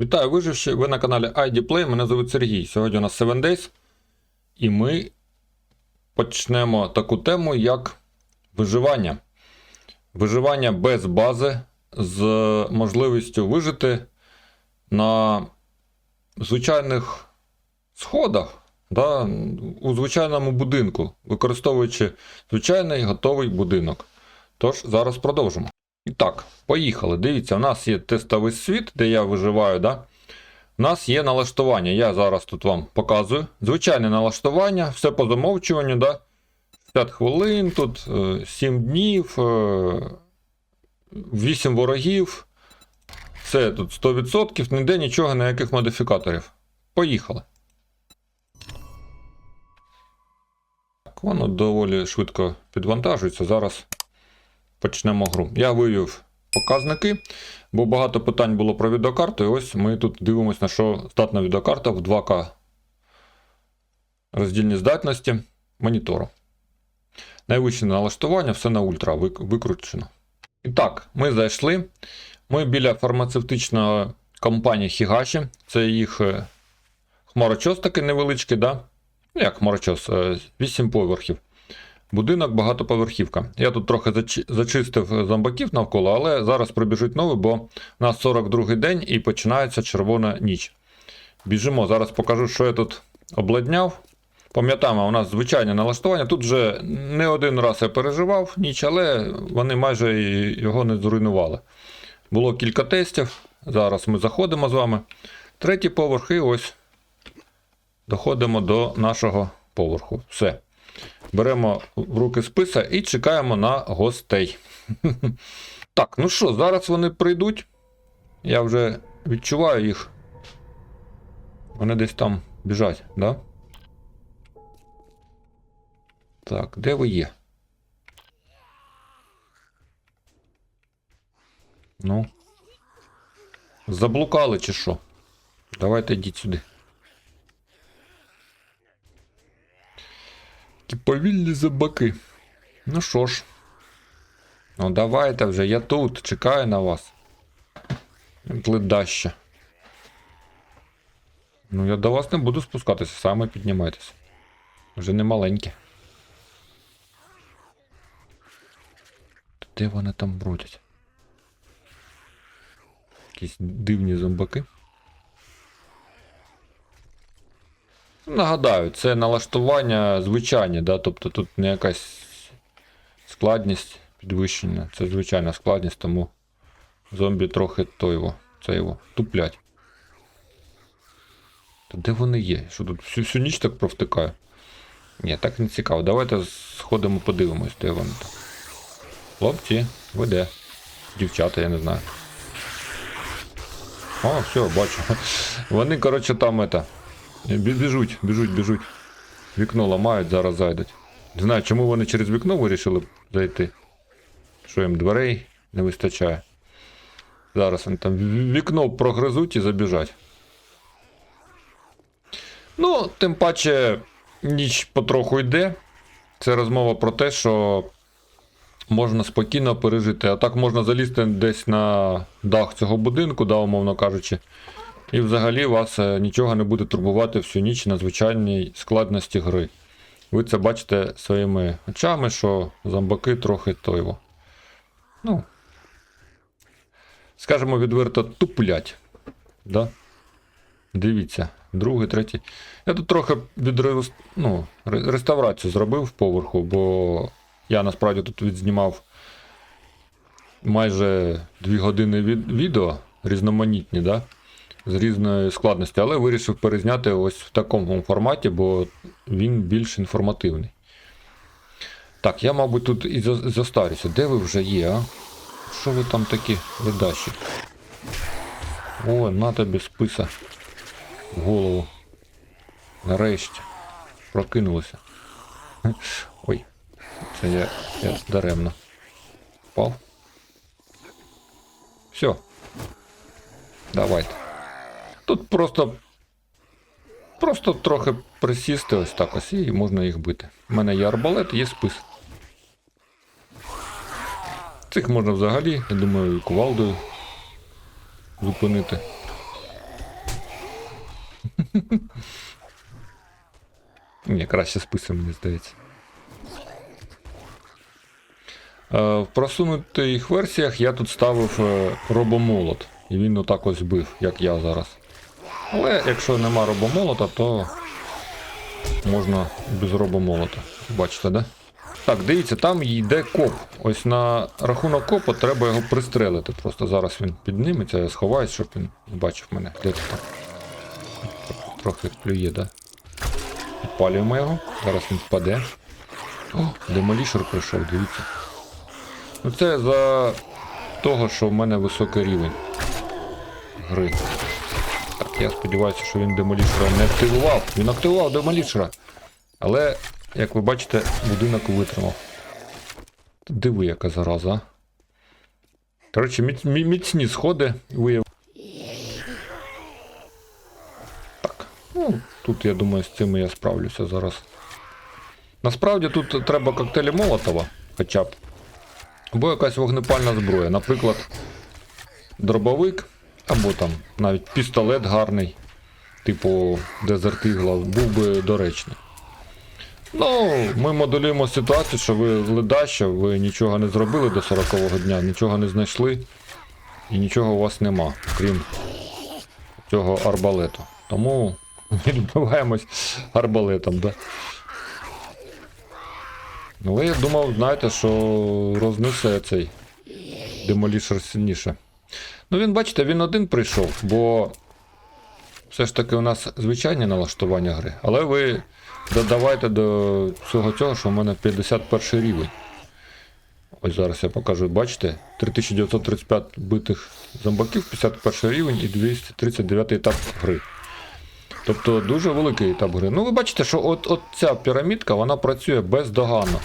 Вітаю виживші, ви на каналі ID Play, мене звуть Сергій. Сьогодні у нас 7 Days, і ми почнемо таку тему, як виживання. Виживання без бази з можливістю вижити на звичайних сходах, да, у звичайному будинку, використовуючи звичайний готовий будинок. Тож, зараз продовжимо. І так, поїхали. Дивіться, у нас є тестовий світ, де я виживаю. Да? У нас є налаштування. Я зараз тут вам показую. Звичайне налаштування, все по замовчуванню. Да? 5 хвилин, тут е, 7 днів, е, 8 ворогів. Все тут 100%, ніде нічого, ніяких модифікаторів. Поїхали. Так, воно доволі швидко підвантажується. Зараз почнемо гру. Я вивів показники, бо багато питань було про відеокарту. І ось ми тут дивимося, на що здатна відеокарта в 2К роздільні здатності монітору. Найвище налаштування, все на ультра викручено. І так, ми зайшли. Ми біля фармацевтичної компанії Хігаші. Це їх е, хмарочос такий невеличкий, да? Ну, Як хмарочос, 8 поверхів. Будинок багатоповерхівка. Я тут трохи зачи- зачистив зомбаків навколо, але зараз прибіжить новий, бо у нас 42-й день і починається червона ніч. Біжимо, зараз покажу, що я тут обладняв. Пам'ятаємо, у нас звичайне налаштування. Тут вже не один раз я переживав ніч, але вони майже його не зруйнували. Було кілька тестів. Зараз ми заходимо з вами. Третій поверх, і ось доходимо до нашого поверху. Все. Беремо в руки списа і чекаємо на гостей. Так, ну що, зараз вони прийдуть. Я вже відчуваю їх. Вони десь там біжать, да? Так, де ви є? Ну. Заблукали чи що? Давайте йдіть сюди. Такі повільні зубаки. Ну що ж. Ну давайте вже, я тут, чекаю на вас. Ледаще. Ну я до вас не буду спускатися, саме піднімайтеся. Вже не маленькі. Де вони там бродять? Якісь дивні зомбаки. Нагадаю, це налаштування звичайні, да? тобто тут не якась складність підвищена. Це звичайна складність, тому зомбі трохи то його, це його туплять. Та де вони є? Що тут всю, всю ніч так провтикаю? Ні, так не цікаво. Давайте сходимо, подивимось, де вони там. Хлопці, ви де? Дівчата, я не знаю. О, все, бачу. Вони, коротше, там это. Бі- Біжуть, біжуть, біжуть. Вікно ламають, зараз зайдуть. Не знаю, чому вони через вікно вирішили зайти. Що їм дверей не вистачає. Зараз вони там вікно прогризуть і забіжать. Ну, тим паче, ніч потроху йде. Це розмова про те, що можна спокійно пережити. А так можна залізти десь на дах цього будинку, да, умовно кажучи. І взагалі вас е, нічого не буде турбувати всю ніч на звичайній складності гри. Ви це бачите своїми очами, що зомбаки трохи тойво. Ну. Скажемо відверто, туплять. Да? Дивіться, другий, третій. Я тут трохи відре... ну, реставрацію зробив в поверху, бо я насправді тут відзнімав майже 2 години від... відео різноманітні, да? З різної складності, але вирішив перезняти ось в такому форматі, бо він більш інформативний. Так, я, мабуть, тут і за- застарюся. Де ви вже є, а? Що ви там такі ледащі? О, на тобі списа в голову. Нарешті. Прокинулися. Ой, це я, я даремно. Впав. Все. Давайте. Тут просто. Просто трохи присісти ось так ось і можна їх бити. У мене є арбалет, є спис. Цих можна взагалі, я думаю, кувалдою зупинити. Ні, краще списи, мені здається. Е, В просунутих версіях я тут ставив е, робомолот. І він отак ось бив, як я зараз. Але якщо нема робомолота, то можна без робомолота. Бачите, да? Так, дивіться, там йде коп. Ось на рахунок копа треба його пристрелити. Просто зараз він підніметься, я сховаюсь, щоб він бачив мене. Де ти там? Трохи плює, да? Підпалюємо його. Зараз він впаде. О, демолішер прийшов, дивіться. Ну це за того, що в мене високий рівень гри. Я сподіваюся, що він демолішера не активував. Він активував демолішера. Але, як ви бачите, будинок витримав. Диви, яка зараза. Коротше, міцні сходи вияв. Так. Ну, тут я думаю, з цим я справлюся зараз. Насправді тут треба коктейлі Молотова, хоча б. Або якась вогнепальна зброя. Наприклад, дробовик, або там навіть пістолет гарний, типу Eagle, був би доречний. Ну, ми моделюємо ситуацію, що ви ледаще, ви нічого не зробили до 40-го дня, нічого не знайшли, і нічого у вас нема, крім цього арбалету. Тому відбиваємось арбалетом, да? Але я думав, знаєте, що рознесе цей демолішер сильніше. Ну він, бачите, він один прийшов, бо все ж таки у нас звичайні налаштування гри. Але ви додавайте до всього цього, що в мене 51 рівень. Ось зараз я покажу, бачите, 3935 битих зомбаків, 51 рівень і 239 етап гри. Тобто дуже великий етап гри. Ну ви бачите, що от, от ця пірамідка вона працює бездоганно.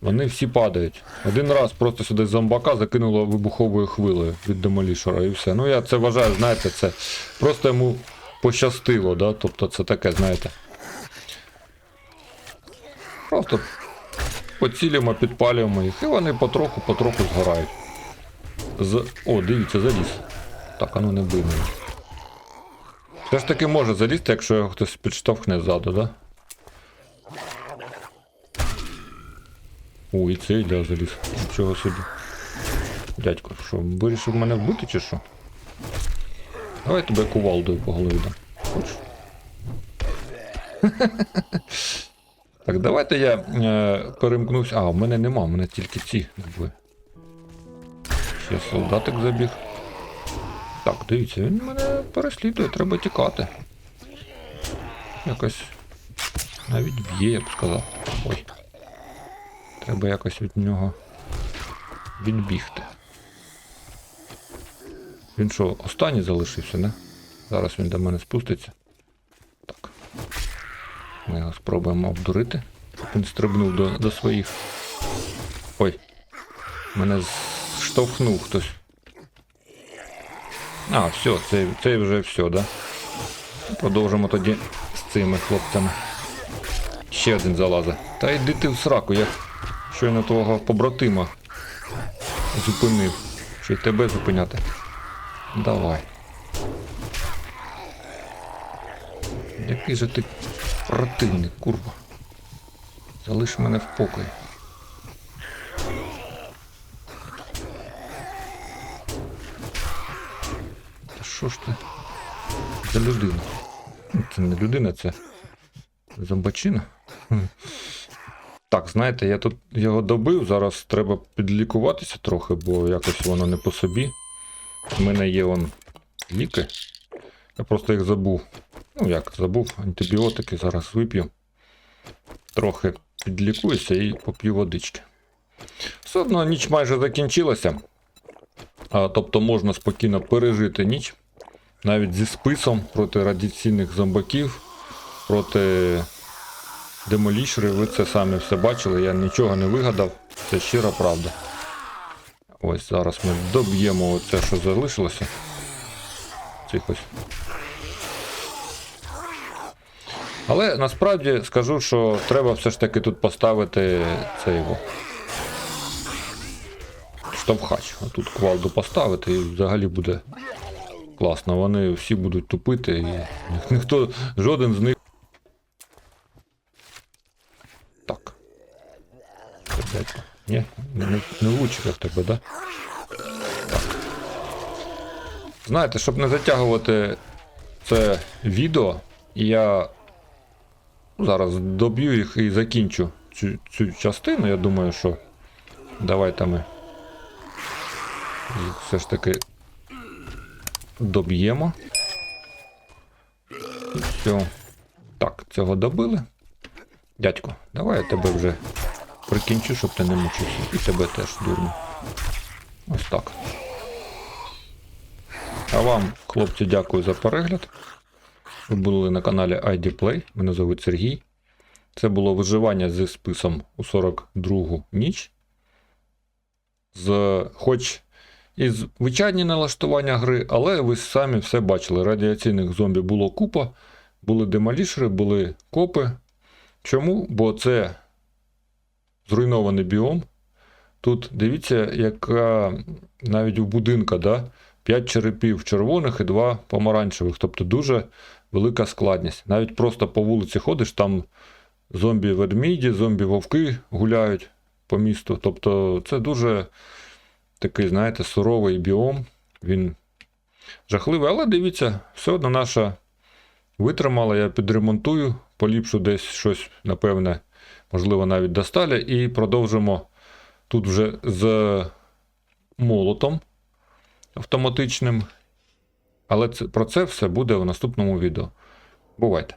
Вони всі падають. Один раз просто сюди зомбака закинуло вибуховою хвилею від демолішера і все. Ну я це вважаю, знаєте, це просто йому пощастило, да? тобто це таке, знаєте. Просто поцілюємо, підпалюємо їх, і вони потроху-потроху згорають. З... О, дивіться, заліз. Так, а ну не бий мене. Все ж таки може залізти, якщо його хтось підштовхне ззаду, да? О, і цей да, заліз. Нічого собі. Дядько, що, вирішив мене вбити чи що? Давай тебе кувалдою по голові дам. Хочеш? так, давайте я е, перемкнусь. А, в мене нема, в мене тільки ці двоє. Ще солдатик забіг. Так, дивіться, він мене переслідує, треба тікати. Якось навіть б'є, я б сказав. Ой. Треба якось від нього відбігти. Він що, останній залишився, не? Зараз він до мене спуститься. Так. Ми його спробуємо обдурити. Він стрибнув до, до своїх. Ой. Мене штовхнув хтось. А, все, це, це вже все, да? Продовжимо тоді з цими хлопцями. Ще один залазить. Та йди ти в сраку, я щойно твого побратима зупинив. Ще й тебе зупиняти. Давай. Який же ти противник, курва. Залиш мене в покої. Та що ж ти? Це людина. Це не людина, це зомбачина. Так, знаєте, я тут його добив, зараз треба підлікуватися трохи, бо якось воно не по собі. У мене є вон ліки. Я просто їх забув. Ну як, забув, антибіотики зараз вип'ю. Трохи підлікуюся і поп'ю водички. Все одно ніч майже закінчилася. А, тобто можна спокійно пережити ніч. Навіть зі списом проти радіаційних зомбаків, проти демолішерів. Ви це самі все бачили, я нічого не вигадав. Це щира правда. Ось зараз ми доб'ємо оце, що залишилося. Ось. Але насправді скажу, що треба все ж таки тут поставити цей його. Штовхач. Отут квалду поставити і взагалі буде класно. Вони всі будуть тупити, і ніхто, жоден з них. Так. Це дядько. Ні, не, не влучив в тебе, да? Так. Знаєте, щоб не затягувати це відео, я зараз доб'ю їх і закінчу цю, цю частину. Я думаю, що давайте ми все ж таки доб'ємо. Все. Так, цього добили. Дядько, давай я тебе вже прикінчу, щоб ти не мучився. І тебе теж дурно. Ось так. А вам, хлопці, дякую за перегляд. Ви були на каналі ID Play. Мене звуть Сергій. Це було виживання зі списом у 42 ніч. З, хоч і звичайні налаштування гри, але ви самі все бачили. Радіаційних зомбі було купа, були демолішери, були копи. Чому? Бо це зруйнований біом. Тут дивіться, яка навіть у будинка, да? 5 черепів червоних і 2 помаранчевих. Тобто дуже велика складність. Навіть просто по вулиці ходиш, там зомбі-ведміді, зомбі-вовки гуляють по місту. Тобто це дуже такий, знаєте, суровий біом. Він жахливий, але дивіться, все одно наша витримала, я підремонтую, поліпшу десь щось, напевне, можливо, навіть до сталі, і продовжимо тут вже з молотом автоматичним. Але це, про це все буде в наступному відео. Бувайте!